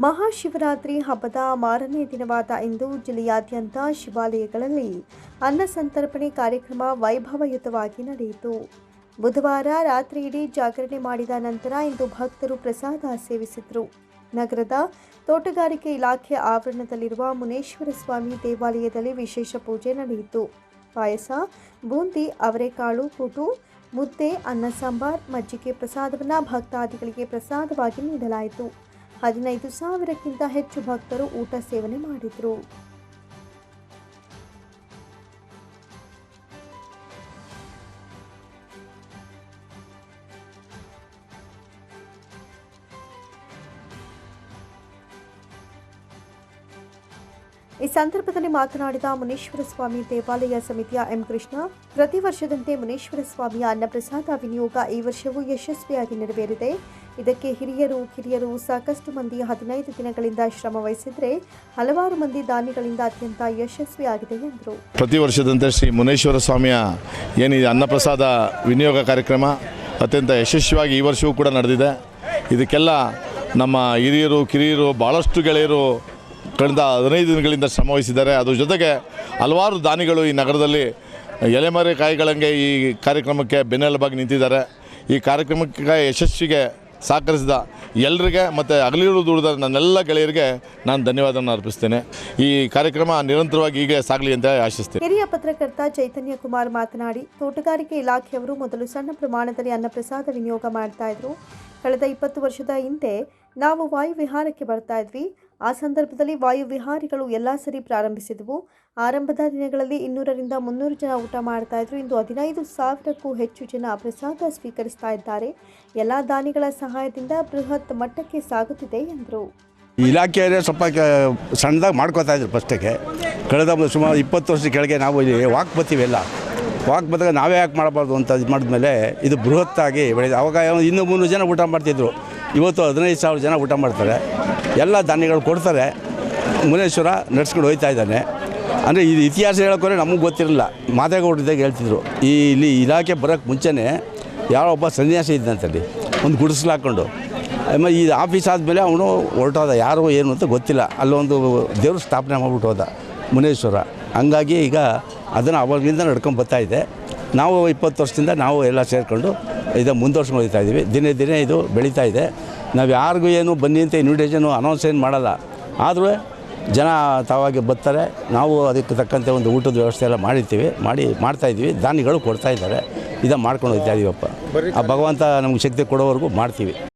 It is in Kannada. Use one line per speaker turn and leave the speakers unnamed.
ಮಹಾಶಿವರಾತ್ರಿ ಹಬ್ಬದ ಮಾರನೇ ದಿನವಾದ ಇಂದು ಜಿಲ್ಲೆಯಾದ್ಯಂತ ಶಿವಾಲಯಗಳಲ್ಲಿ ಅನ್ನ ಸಂತರ್ಪಣೆ ಕಾರ್ಯಕ್ರಮ ವೈಭವಯುತವಾಗಿ ನಡೆಯಿತು. ಬುಧವಾರ ರಾತ್ರಿಯಿಡೀ ಜಾಗರಣೆ ಮಾಡಿದ ನಂತರ ಇಂದು ಭಕ್ತರು ಪ್ರಸಾದ ಸೇವಿಸಿದರು. ನಗರದ ತೋಟಗಾರಿಕೆ ಇಲಾಖೆ ಆವರಣದಲ್ಲಿರುವ ಮುನೇಶ್ವರ ಸ್ವಾಮಿ ದೇವಾಲಯದಲ್ಲಿ ವಿಶೇಷ ಪೂಜೆ ನಡೆಯಿತು. ಪಾಯಸ, ಬೂಂದಿ, ಅವರೆಕಾಳು, ಕೂಟು, ಮುದ್ದೆ, ಅನ್ನ ಸಾಂಬಾರ್, ಮಜ್ಜಿಗೆ ಪ್ರಸಾದವನ್ನು ಭಕ್ತಾದಿಗಳಿಗೆ ಪ್ರಸಾದವಾಗಿ ನೀಡಲಾಯಿತು. ಹದಿನೈದು ಸಾವಿರಕ್ಕಿಂತ ಹೆಚ್ಚು ಭಕ್ತರು ಊಟ ಸೇವನೆ ಮಾಡಿದರು. ಈ ಸಂದರ್ಭದಲ್ಲಿ ಮಾತನಾಡಿದ ಮುನೇಶ್ವರ ಸ್ವಾಮಿ ದೇವಾಲಯ ಸಮಿತಿಯ ಎಂ ಕೃಷ್ಣ, ಪ್ರತಿ ವರ್ಷದಂತೆ ಮುನೇಶ್ವರ ಸ್ವಾಮಿಯ ಅನ್ನಪ್ರಸಾದ ವಿನಿಯೋಗ ಈ ವರ್ಷವೂ ಯಶಸ್ವಿಯಾಗಿ ನೆರವೇರಿದೆ. ಇದಕ್ಕೆ ಹಿರಿಯರು, ಕಿರಿಯರು ಸಾಕಷ್ಟು ಮಂದಿ ಹದಿನೈದು ದಿನಗಳಿಂದ ಶ್ರಮ ವಹಿಸಿದ್ರೆ ಹಲವಾರು ಮಂದಿ ದಾನಿಗಳಿಂದ ಅತ್ಯಂತ ಯಶಸ್ವಿಯಾಗಿದೆ ಎಂದರು.
ಪ್ರತಿ ವರ್ಷದಂತೆ ಶ್ರೀ ಮುನೇಶ್ವರ ಸ್ವಾಮಿಯ ಏನಿದೆ ಅನ್ನಪ್ರಸಾದ ವಿನಿಯೋಗ ಕಾರ್ಯಕ್ರಮ ಅತ್ಯಂತ ಯಶಸ್ವಿಯಾಗಿ ಈ ವರ್ಷವೂ ಕೂಡ ನಡೆದಿದೆ. ಇದಕ್ಕೆಲ್ಲ ನಮ್ಮ ಹಿರಿಯರು, ಕಿರಿಯರು ಭಾಳಷ್ಟು ಗೆಳೆಯರು ಕಳೆದ ಹದಿನೈದು ದಿನಗಳಿಂದ ಶ್ರಮ ವಹಿಸಿದ್ದಾರೆ. ಅದ್ರ ಜೊತೆಗೆ ಹಲವಾರು ದಾನಿಗಳು ಈ ನಗರದಲ್ಲಿ ಎಲೆಮರೆ ಕಾಯಿಗಳಂಗೆ ಈ ಕಾರ್ಯಕ್ರಮಕ್ಕೆ ಬೆನ್ನೆಲುಬಾಗಿ ನಿಂತಿದ್ದಾರೆ. ಈ ಕಾರ್ಯಕ್ರಮಕ್ಕೆ ಯಶಸ್ವಿಗೆ ಸಹಕರಿಸಿದ ಎಲ್ಲರಿಗೆ ಮತ್ತು ಅಗಲಿರು ದುಡಿದ ನನ್ನೆಲ್ಲ ಗೆಳೆಯರಿಗೆ ನಾನು ಧನ್ಯವಾದವನ್ನು ಅರ್ಪಿಸ್ತೇನೆ. ಈ ಕಾರ್ಯಕ್ರಮ ನಿರಂತರವಾಗಿ ಹೀಗೆ ಸಾಗಲಿ ಅಂತ ಆಶಿಸ್ತೇನೆ.
ಹಿರಿಯ ಪತ್ರಕರ್ತ ಚೈತನ್ಯ ಕುಮಾರ್ ಮಾತನಾಡಿ, ತೋಟಗಾರಿಕೆ ಇಲಾಖೆಯವರು ಮೊದಲು ಸಣ್ಣ ಪ್ರಮಾಣದಲ್ಲಿ ಅನ್ನಪ್ರಸಾದ ವಿನಿಯೋಗ ಮಾಡ್ತಾ ಇದ್ರು. ಕಳೆದ ಇಪ್ಪತ್ತು ವರ್ಷದ ಹಿಂದೆ ನಾವು ವಾಯು ವಿಹಾರಕ್ಕೆ ಬರ್ತಾ ಇದ್ವಿ. ಆ ಸಂದರ್ಭದಲ್ಲಿ ವಾಯು ವಿಹಾರಿಗಳು ಎಲ್ಲ ಸರಿ ಪ್ರಾರಂಭಿಸಿದವು. ಆರಂಭದ ದಿನಗಳಲ್ಲಿ ಇನ್ನೂರರಿಂದ ಮುನ್ನೂರು ಜನ ಊಟ ಮಾಡ್ತಾ ಇದ್ರು. ಇಂದು ಹದಿನೈದು ಸಾವಿರಕ್ಕೂ ಹೆಚ್ಚು ಜನ ಪ್ರಸಾದ ಸ್ವೀಕರಿಸ್ತಾ ಇದ್ದಾರೆ. ಎಲ್ಲ ದಾನಿಗಳ ಸಹಾಯದಿಂದ ಬೃಹತ್ ಮಟ್ಟಕ್ಕೆ ಸಾಗುತ್ತಿದೆ ಎಂದರು.
ಇಲಾಖೆಯವರೇ ಸ್ವಲ್ಪ ಸಣ್ಣದಾಗಿ ಮಾಡ್ಕೋತಾ ಇದ್ರು ಫಸ್ಟಿಗೆ ಕಳೆದ ಸುಮಾರು ಇಪ್ಪತ್ತು ವರ್ಷದ ಕೆಳಗೆ ನಾವು ಇಲ್ಲಿ ವಾಕ್ ಬರ್ತೀವಿ ಎಲ್ಲ. ವಾಕ್ ಬಂದಾಗ ನಾವೇ ಯಾಕೆ ಮಾಡಬಾರ್ದು ಅಂತ ಇದು ಮಾಡಿದ್ಮೇಲೆ ಇದು ಬೃಹತ್ತಾಗಿ ಬೆಳೆದಿದೆ ಅವಾಗ ಇನ್ನೂ ಮುನ್ನೂರು ಜನ ಊಟ ಮಾಡ್ತಿದ್ರು. ಇವತ್ತು ಹದಿನೈದು ಸಾವಿರ ಜನ ಊಟ ಮಾಡ್ತಾರೆ. ಎಲ್ಲ ಧಾನ್ಯಗಳು ಕೊಡ್ತಾರೆ. ಮುನೇಶ್ವರ ನಡೆಸ್ಕೊಂಡು ಹೋಗ್ತಾ ಇದ್ದಾನೆ. ಅಂದರೆ ಇದು ಇತಿಹಾಸ ಹೇಳೋಕೆ ನಮಗೆ ಗೊತ್ತಿರಲಿಲ್ಲ ಮಾದೇಗೌಡದಾಗ ಹೇಳ್ತಿದ್ರು. ಈ ಇಲ್ಲಿ ಇಲಾಖೆ ಬರೋಕ್ಕೆ ಮುಂಚೆನೇ ಯಾರೋ ಒಬ್ಬ ಸನ್ಯಾಸಿ ಇದ್ದಂತಲ್ಲಿ ಒಂದು ಗುಡಿಸ್ಲು ಹಾಕ್ಕೊಂಡು ಆಮೇಲೆ ಈ ಆಫೀಸ್ ಆದಮೇಲೆ ಅವನು ಹೊರಟೋದ. ಯಾರು, ಏನು ಅಂತ ಗೊತ್ತಿಲ್ಲ. ಅಲ್ಲೊಂದು ದೇವರು ಸ್ಥಾಪನೆ ಮಾಡ್ಬಿಟ್ಟು ಹೋದ ಮುನೇಶ್ವರ. ಹಂಗಾಗಿ ಈಗ ಅದನ್ನು ಅವಾಗಿಂದ ನಡ್ಕೊಂಡು ಬರ್ತಾ ಇದೆ. ನಾವು ಇಪ್ಪತ್ತು ವರ್ಷದಿಂದ ನಾವು ಎಲ್ಲ ಸೇರಿಕೊಂಡು ಇದು ಮುಂದುವರ್ಸ್ಕೊಂಡು ಹೋಗ್ತಾ ಇದ್ದೀವಿ ದಿನೇ ದಿನೇ ಇದು ಬೆಳೀತಾ ಇದೆ. ನಾವು ಯಾರಿಗೂ ಏನು ಬನ್ನಿ ಅಂತ ಇನ್ವಿಟೇಷನು ಅನೌನ್ಸ್ ಏನು ಮಾಡಲ್ಲ. ಆದರೂ ಜನ ತಾವಾಗಿ ಬರ್ತಾರೆ. ನಾವು ಅದಕ್ಕೆ ತಕ್ಕಂತೆ ಒಂದು ಊಟದ ವ್ಯವಸ್ಥೆ ಎಲ್ಲ ಮಾಡಿರ್ತೀವಿ. ಮಾಡಿ ಮಾಡ್ತಾಯಿದ್ದೀವಿ ದಾನಿಗಳು ಕೊಡ್ತಾ ಇದ್ದಾರೆ. ಇದನ್ನು ಮಾಡ್ಕೊಂಡು ಹೋಗ್ತಾ ಇದ್ದೀವಪ್ಪ ಆ ಭಗವಂತ ನಮ್ಗೆ ಶಕ್ತಿ ಕೊಡೋವರೆಗೂ ಮಾಡ್ತೀವಿ.